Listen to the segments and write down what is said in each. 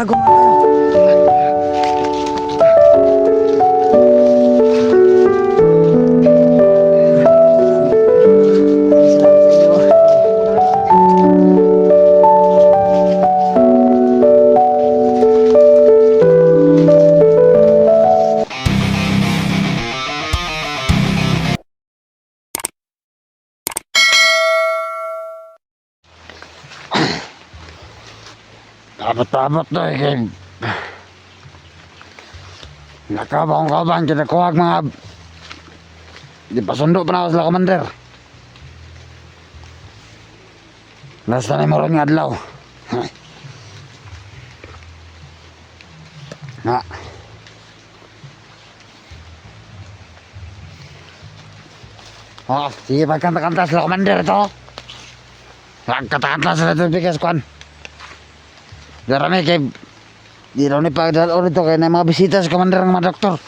Tago Abot-abot to eh. kay- Nakabang-kabang kinakuha ang mga... Di pa sundo pa na ako sila commander. Last na mo ron nga adlaw. Na. Oh, sige magkanta-kanta sila commander ito. Magkanta-kanta sila ito bigas kwan. Darami kay di raw ni pagdalo rito kay na mga bisita sa commander ng mga doktor.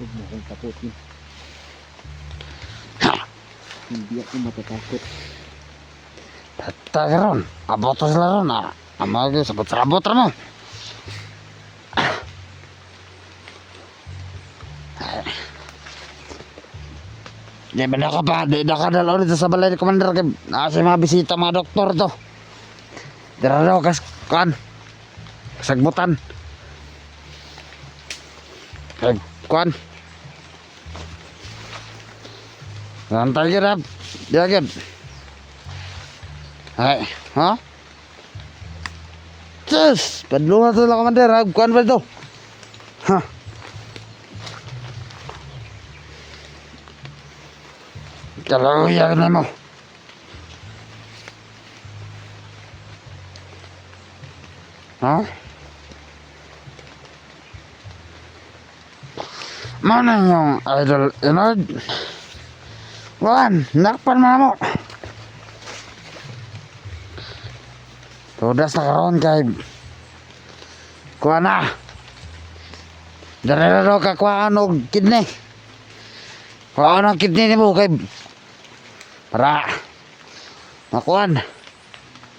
Huwag mo akong takutin. Hindi ako matatakot. Tata ron, abot to sila ron ah. Ama ko sabot sa abot ra mo. Di ba na ka pa, di na ka dalo rito sa balay ni commander kay nasa mga bisita mga doktor to. Dira daw kas kan. Kasagbutan. Kay kuan. Rantay gyud Di gyud. Ay, ha? Sus, padulungan sa commander, ha? Kuan ba ito? Ha? Kalawiyan na mo. Ha? Mana yung idol inod? Wan, nakpan mo na mo. Tudas na karon kay Kuha na. Dali na daw ka kuha og kidney. Kuha ng kidney ni mo kay para makuan.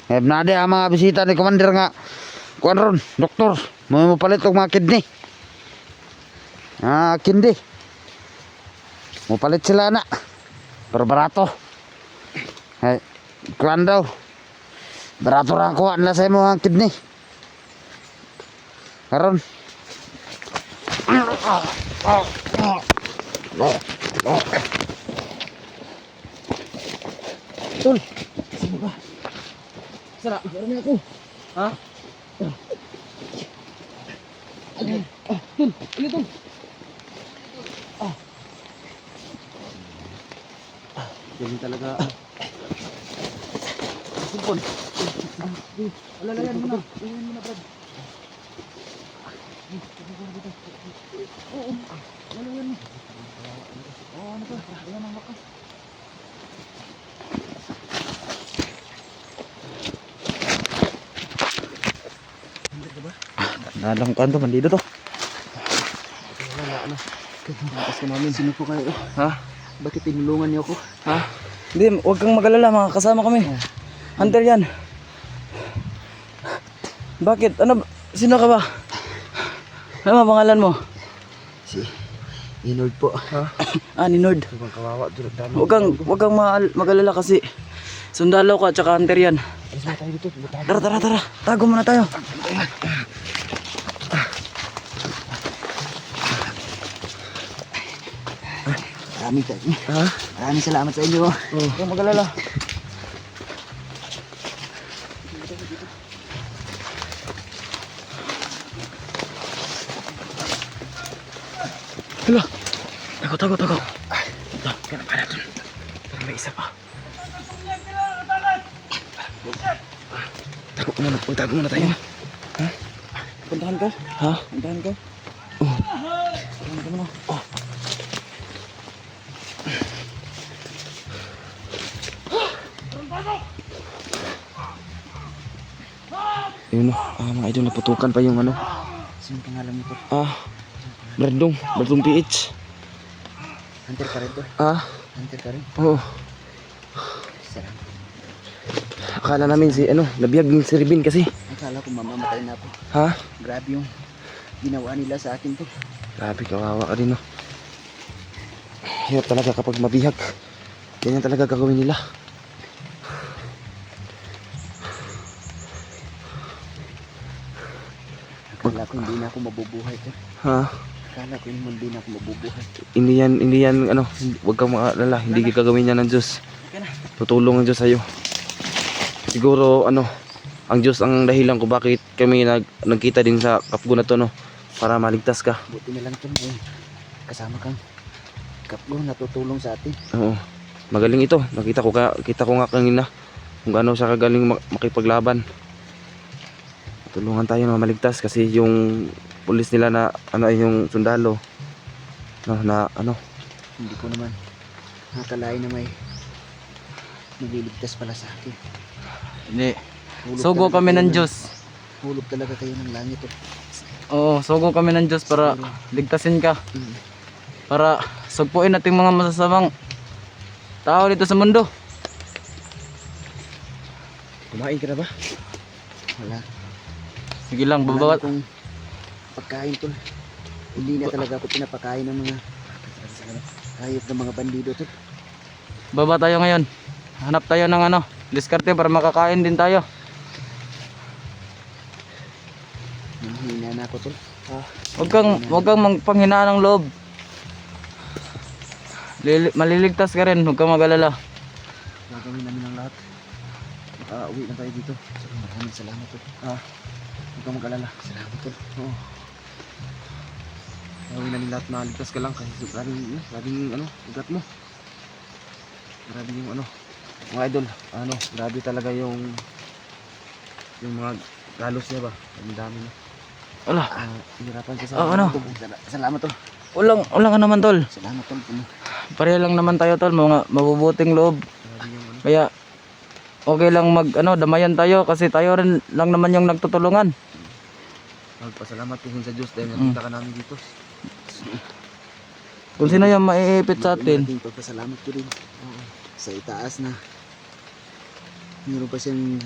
Eh na di ang mga bisita ni commander nga kuan ron, doktor. Mo mo palit og mga kidney. Ah, kindi. Mo palit sila na. Pero barato. Eh, kuan daw. Barato ra kuha nila sa imo ang kidney. Karon. Tol! Sino ka? Sara, marami ako. Ha? Ano? Ah, tol! Ano tol? Ah. Ganun talaga. Sumpon. Alalayan mo na. Alalayan mo na, Brad. Oo. Alalayan mo. Oo, ano to? Ayan ang wakas. Nadang kanto bandido to. Wala na. Tapos ka namin. Sino po kayo? Ha? Bakit tinulungan niyo ako? Ha? Hindi, huwag kang mag-alala, mga kasama kami. Hunter yan. Bakit? Ano? ba- Sino ka ba? Ano ba pangalan mo? Si Inord po. Ah, ni Nord. Ibang kawawa. Durog dami. Huwag kang, huwag kang ma- mag-alala kasi sundalo ka tsaka hunter yan. Alis mo tayo dito. Tara, tara, tara. Tago muna tayo. Maraming, Ha? maraming salamat sa inyo. Huwag kang mag-alala. Hala! Tago, tago, tago. Ito, kaya para doon. Pero may isa pa. Tago muna, tago muna tayo. Ha? Puntahan ka? Ha? Puntahan ka? Oh. Puntahan ka muna. Oh. Yun o, ah, mga idol, naputukan pa yung ano. Sino pangalan mo po? Ah, Berdong, Berdong PH. Hunter ka rin to. Ah, Hunter ka rin. oo. Salamat. Akala namin si, ano, nabiyag ni si Ribin kasi. Akala ko mamamatay na ako. Ha? Grabe yung ginawa nila sa akin to. Grabe, kawawa ka din, no? Hirap talaga kapag mabihag. Ganyan talaga gagawin nila. Akala ko hindi na ako mabubuhay to. Ha? Akala ko hindi na ako mabubuhay. Hindi yan, hindi yan, ano, huwag kang maalala. Hindi gagawin yan ng Diyos. Tutulong ang Diyos sa'yo. Siguro, ano, ang Diyos ang dahilan kung bakit kami nag, nagkita din sa kapgo na to, no? Para maligtas ka. Buti na lang to. May kasama kang kapgo natutulong sa atin. Oo. Magaling ito. Nakita ko ka, kita ko nga kanina kung ano siya kagaling mak- makipaglaban. Tulungan tayo na maligtas kasi yung pulis nila na ano ay yung sundalo no, na ano Hindi ko naman nakalain na may magliligtas pala sa akin. Hindi. Hulog Sugo kami ng ng- Diyos. Hulog talaga kayo ng langit. Oh. Oo, sugo kami ng Diyos para ligtasin ka. Mm. Para sugpuin natin mga masasamang tao dito sa mundo. kumain ka na ba? Wala. Sige lang, babawat. akong pagkain tol. Hindi na talaga ako pinapakain ng mga hayop ng mga bandido tol. Baba tayo ngayon. Hanap tayo ng ano, diskarte para makakain din tayo. Nanghina na ako tol. Huwag kang, huwag kang magpanghinaan ng loob. Lili- maliligtas ka rin, huwag kang mag-alala. Gagawin namin ang lahat. Makauwi na tayo dito. Maraming salamat tol. Ah, huwag kang mag-alala. Salamat tol. Oo. Gawin namin lahat na ligtas ka lang kasi maraming, ano, maraming ano, ugat mo. Grabe yung ano. Mga idol, ano, grabe talaga yung yung mga galos niya ba? Ang dami na. Wala, Ah, hirapan ka sa Ah, ano? Tol. Sala- Salamat tol. walang, wala ka naman tol. Salamat tol. Ano, Pareha lang naman tayo tol, mga mabubuting loob. Ano. Kaya okay lang mag ano, damayan tayo kasi tayo rin lang naman yung nagtutulungan. Magpasalamat po sa Diyos dahil Mm. nakita ka namin dito. Kung sino yung maiipit sa atin. Malaking pagpasalamat ko rin. Sa itaas na meron pa siyang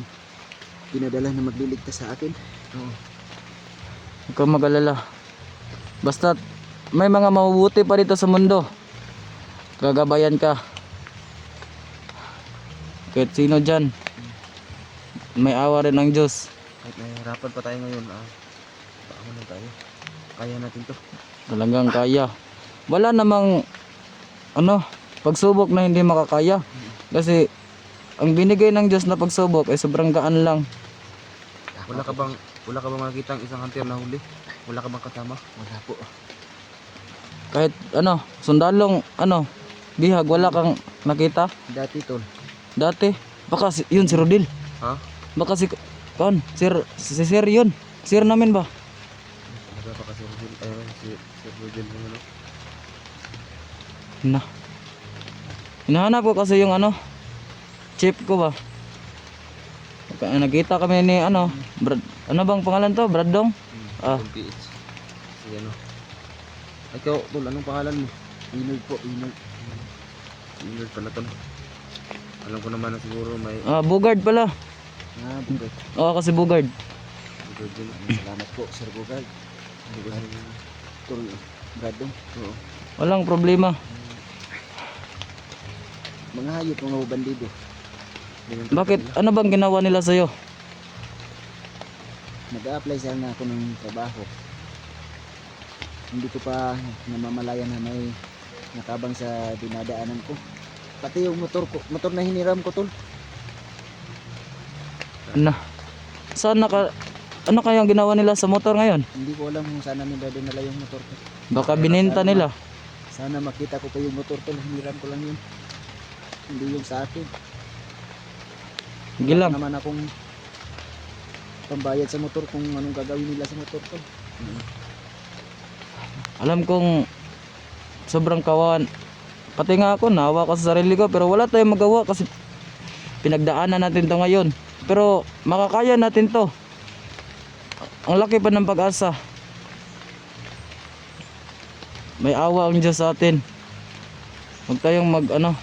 pinadala na magliligtas sa akin. Oo. Huwag kang mag-alala. Basta may mga mabubuti pa dito sa mundo. Gagabayan ka. Kahit sino dyan. May awa rin ng Diyos. Kahit nahihirapan pa tayo ngayon, ah, paano na tayo? Kaya natin to. Talagang kaya. Wala namang ano, pagsubok na hindi makakaya. Kasi ang binigay ng Diyos na pagsubok ay sobrang gaan lang. Wala ka bang wala ka bang makita ang isang hunter na huli? Wala ka bang kasama? Wala po. Kahit ano, sundalong ano, bihag wala kang nakita Dati tol. Dati. Baka si, yun si Rodil. Ha? Baka si kon, sir, si sir yun. Sir namin ba? Wala pa kasi Rodel, ayun si si Rodel yung ano. Na. Hinahanap ko kasi yung ano, chip ko ba? Nakita kami ni ano, Brad, ano bang pangalan to? Bradong? Ah. Yung PH. Si ano. Ikaw, tol, anong pangalan mo? Inoy po, inoy. Senior pala to. Alam ko naman na siguro may Ah, Bugard pala. Ah, bugay. Oo, kasi Bugard. Rodel. Salamat po, Sir Bugay. Tol, Bradong. Oo. Walang problema. Mga hayop, mga bandido. Bakit? Ano bang ginawa nila sa'yo? Nag-a-apply sana ako ng trabaho. Hindi ko pa namamalayan na may nakabang sa dinadaanan ko. Pati yung motor ko, motor na hiniram ko tol. Na. Saan naka... Ano kayang ginawa nila sa motor ngayon? Hindi ko alam kung saan namin dadala yung motor ko. Baka bininta nila. Sana makita ko pa yung motor tol, hiniram ko lang yun. Hindi yung sa akin. Sige lang. Wala naman akong pambayad sa motor kung anong gagawin nila sa motor ko. Alam kong sobrang kawan. Pati nga ako, nawa ko sa sarili ko. Pero wala tayong magawa kasi pinagdaanan natin to ngayon. Pero makakaya natin to. Ang laki pa ng pag-asa. May awa ang Diyos sa atin. Huwag tayong mag ano,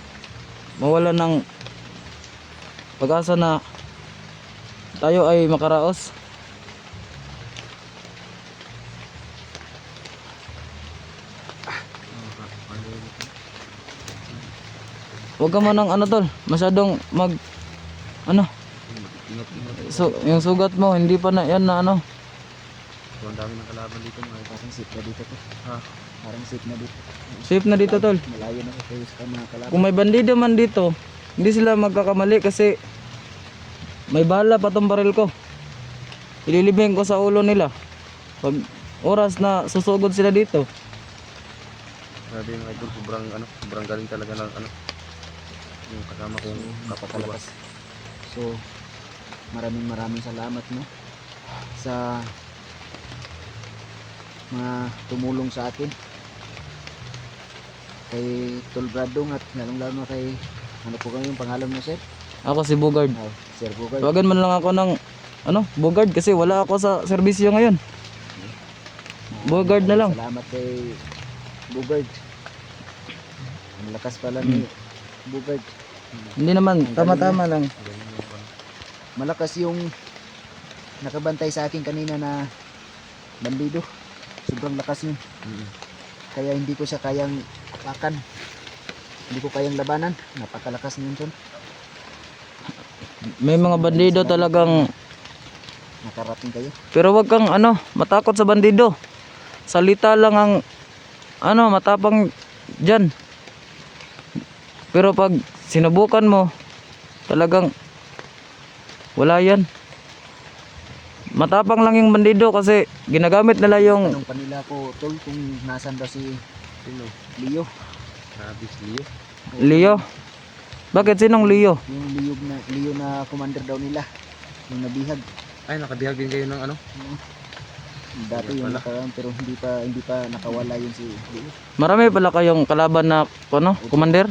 mawala ng pag-asa na tayo ay makaraos. Wag ka man ng ano tol, masyadong mag ano, so, yung sugat mo hindi pa na yan na ano. So, ang dami ng kalaban dito mga. Parang safe na dito to. Ha? Parang safe na dito. Safe na dito tol. Malayo na kayo sa mga kalaban. Kung may bandido man dito, hindi sila magkakamali kasi may bala pa tong baril ko. Ililibing ko sa ulo nila. Pag oras na susugod sila dito. Grabe mga idol, sobrang ano, sobrang galing talaga ng ano. Yung kasama kong kapatalakas. Napakalakas. So, maraming maraming salamat no sa mga tumulong sa atin kay Tol Bradong at lalong lalo na kay ano po kayo yung pangalan mo sir? Ako si Bugard. Oh, Sir Bugard. Tawagan man lang ako ng ano, Bugard kasi wala ako sa serbisyo ngayon. Bugard na lang. Salamat kay Bugard. Ang lakas pala ni Bugard. Hindi naman, tama-tama lang. Malakas yung nakabantay sa akin kanina na bandido. Sobrang lakas yun. Kaya hindi ko siya kayang apakan. Hindi ko kayang labanan. Napakalakas niyon son. May mga bandido talagang Nakarating kayo. Pero wag kang ano, matakot sa bandido. Salita lang ang ano, matapang diyan. Pero pag sinubukan mo, talagang wala yan. Matapang lang yung bandido kasi ginagamit nila yung Anong panila ko tol kung nasan daw si Sino? Leo. Travis Leo. Leo. Bakit sinong Leo? Yung Leo na Leo na commander daw nila. Yung nabihag. Ay, nakabihag din kayo ng ano? Dati Kaya yung pala. nakaraan pero hindi pa hindi pa nakawala yun si Leo. Marami pala kayong kalaban na ano, commander?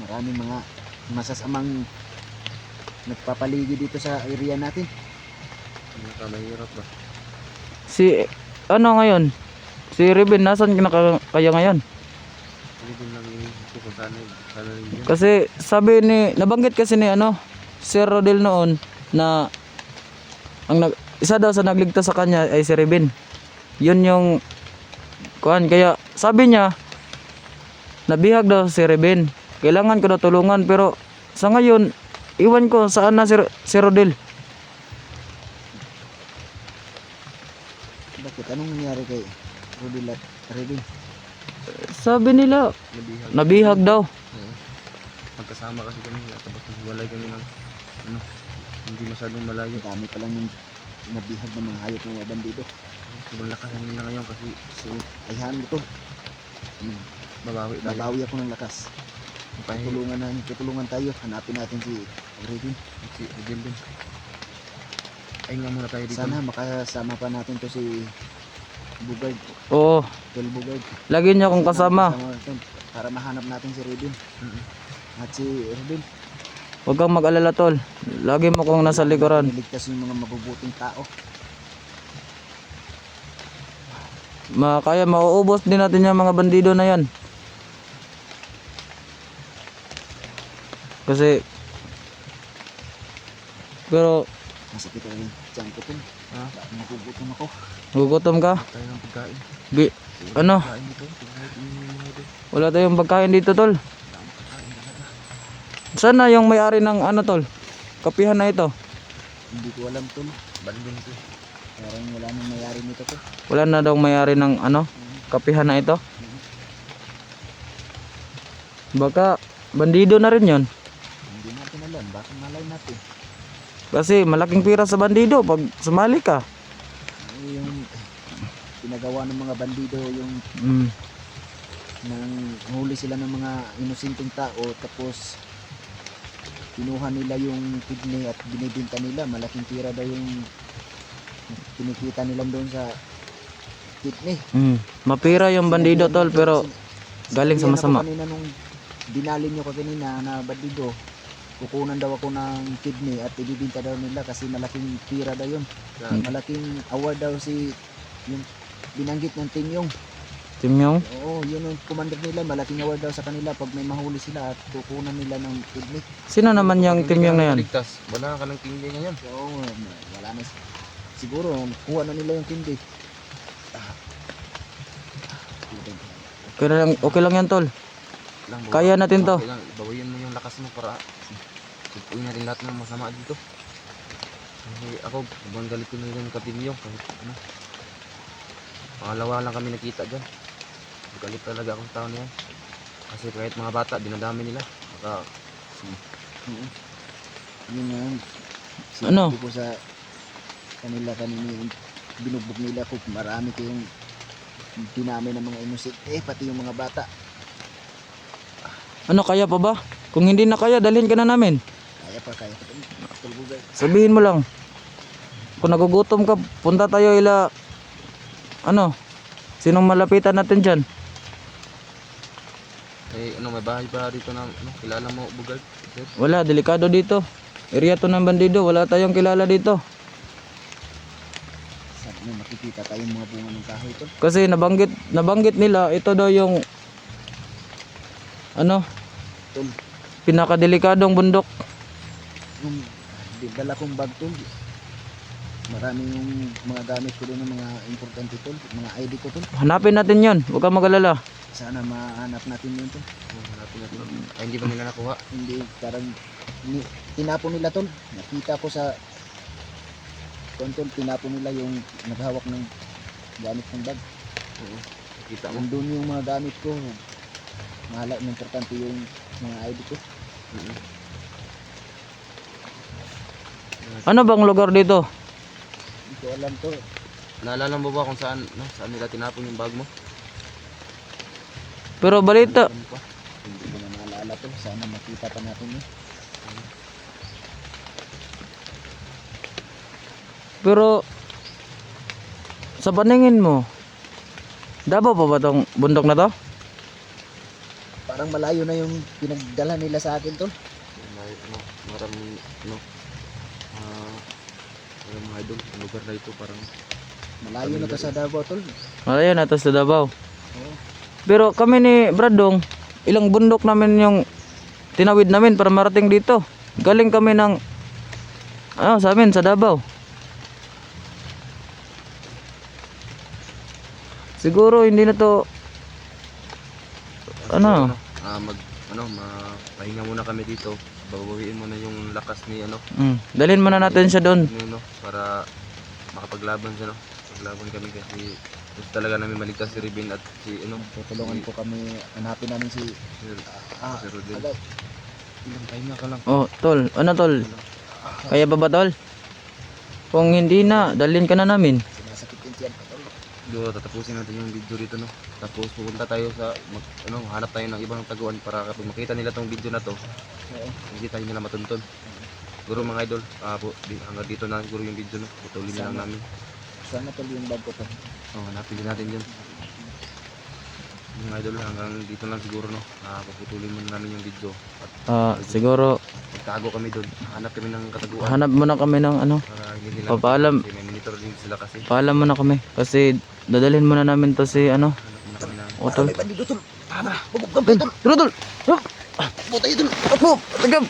Maraming mga masasamang nagpapaligi dito sa area natin. Naka mahirap ba? Si ano ngayon? Si Ruben, nasan ka na ka- kaya ngayon? Kasi sabi ni nabanggit kasi ni ano Sir Rodel noon na ang nag, isa daw sa nagligtas sa kanya ay si Ruben. Yun yung kuan kaya sabi niya nabihag daw si Ruben. Kailangan ko na tulungan pero sa ngayon iwan ko saan na si, si Rodel. Bakit? Anong nangyari kay Rudy at Redin? Sabi nila Nabihag. nabihag daw. Oo. Magkasama kasi kami. Tapos naghiwalay kami ng ano, hindi masyadong malayo. Dami pa lang yung nabihag ng mga hayop ng mga bandido. Sobrang lakas nila ngayon kasi So, ayahan mo to. Hmm, babawi. Babawi ako ng lakas. Pahingi Tulungan na, tutulungan tayo. Hanapin natin si Redin. si Rodel din. Ay nga muna tayo dito. Sana makasama pa natin to si Bugard. Oo, Tol Bugard. lagi niya akong kasama. Para mahanap natin si Redin. Mm-mm. At si Redin. Huwag kang mag-alala tol. Lagi mo kong nasa likuran. Niligtas yung mga mabubuting tao. Ma kaya mauubos din natin yung mga bandido na yan. Kasi pero Masakit ang tiyan ko to. Ha? Nagugutom ako. gugutom ka. Tayo ng pagkain. Bi ano? Wala tayong pagkain dito tol. Sana yung may-ari ng ano tol? Kapihan na ito. Hindi ko alam to. Banding ito. Parang wala nang mayari nito to. Wala na daw may-ari ng ano? Kapihan na ito. Baka bandido na rin yon. Hindi natin alam. Baka malay natin. Kasi malaking pira sa bandido pag sumali ka. Yung pinagawa ng mga bandido yung Mm. nang huli sila ng mga inosenteng tao tapos kinuha nila yung kidney at binibinta nila malaking tira daw yung kinikita nila doon sa kidney Mm. Mapira yung bandido tol pero galing sa masama. kanina nung dinalin nyo ko kanina na bandido kukunan daw ako ng kidney at ibibinta daw nila kasi malaking tira daw yun Grabe. malaking award daw si yung binanggit ng Tim Yung Timyong. Oo, yun ang commander nila. Malaking award daw sa kanila pag may mahuli sila at kukunan nila ng kidney. Sino naman yung Timyong na yan? Ligtas. Wala ka ng tingin ngayon. So, wala na. Siguro, kuha na nila yung kidney. Okay lang, okay lang yan tol. Kaya natin to. Bawiin mo yung lakas mo para supuin natin lahat ng masama dito. Kasi ako, ibang galit ko na yung katimyo. Kahit ano. Pangalawa lang kami nakita dyan. Galit talaga akong tao niyan. Kasi kahit mga bata, dinadami nila. Baka, Oo. Yun nga. Ano? Sinabi ko sa kanila kanina yung binugbog nila ko marami kayong dinami ng mga inusit eh pati yung mga bata Ano kaya pa ba? Kung hindi na kaya, dalhin ka na namin. Kaya pa kaya Sabihin mo lang. Kung nagugutom ka, punta tayo ila ano? Sinong malapitan natin diyan? eh, ano, may bahay pa dito na, ano, kilala mo, Bugard? Sir? Wala, delikado dito. Area to ng bandido, wala tayong kilala dito. sabi mo makikita tayong mga bunga ng kahoy to Kasi nabanggit nabanggit nila ito daw yung ano? Tol. Pinakadelikadong bundok. Yung dala kong bag tol marami yung mga gamit ko doon ng mga importante tol mga ID ko tol Hanapin natin 'yon. Huwag kang mag-alala. sana mahanap natin yun tol hanapin natin. Ay, hindi ba nila nakuha? hindi parang ni, tinapon nila tol nakita ko sa kontol tinapon nila yung naghawak ng gamit ng bag Oo. Nakita mo? nandun yung mga gamit ko mahala importante yung mga ID ko Mm-hmm. Ano bang lugar dito? hindi ko alam to Naalala mo ba kung saan, no, saan nila tinapon yung bag mo? Pero balita, Ano pa? hindi ko na maalala to sana makita pa natin yun pero sa paningin mo, Davao pa ba tong bundok na to? parang malayo na yung pinagdala nila sa akin tol May, ano, maraming, mga idol, ang lugar na ito parang, malayo na to sa Davao tol Malayo na to sa Davao. Oo. Pero kami ni Bradong, ilang bundok namin yung tinawid namin para marating dito. Galing kami ng ano sa amin sa Davao. Siguro hindi na to ano? ah, mag, ano, mapahinga muna kami dito. Babawiin mo na yung lakas ni, ano, Mm, dalhin muna natin siya doon. ano, para makapaglaban siya, no? Paglaban kami kasi gusto talaga namin maligtas si Ribin at si, ano, tutulungan po kami hanapin namin si si, ah, si Rodel. Ilang pahinga ka lang. Oh, tol. Ano tol? Kaya ba ba tol? Kung hindi na, dalhin ka na namin. sinasakit yung tiyan ko tol Do, tatapusin natin yung video dito, no? Tapos pupunta tayo sa, mag, ano, hanap tayo ng ibang taguan para kapag makita nila tong video na to, Oo. hindi tayo nila matuntun. Siguro mga idol, ah, po, di, hanggang dito na siguro yung video, no? Putulin na lang namin. sana tol yung bag ko tol Oh, hanapin din natin yun. Mga idol, hanggang dito lang siguro, no? Ah, paputulin muna namin yung video. At Ah, siguro magtago kami doon. Hanap kami ng kataguan. hanap muna kami ng ano. Para hindi nila Papaalam. Monitor din sila kasi. Paalam muna kami kasi dadalhin muna namin to si ano. Hanap muna kami ng O tol. may bandido tol Tara! bugog ka tol. butay tol Ako, tagam.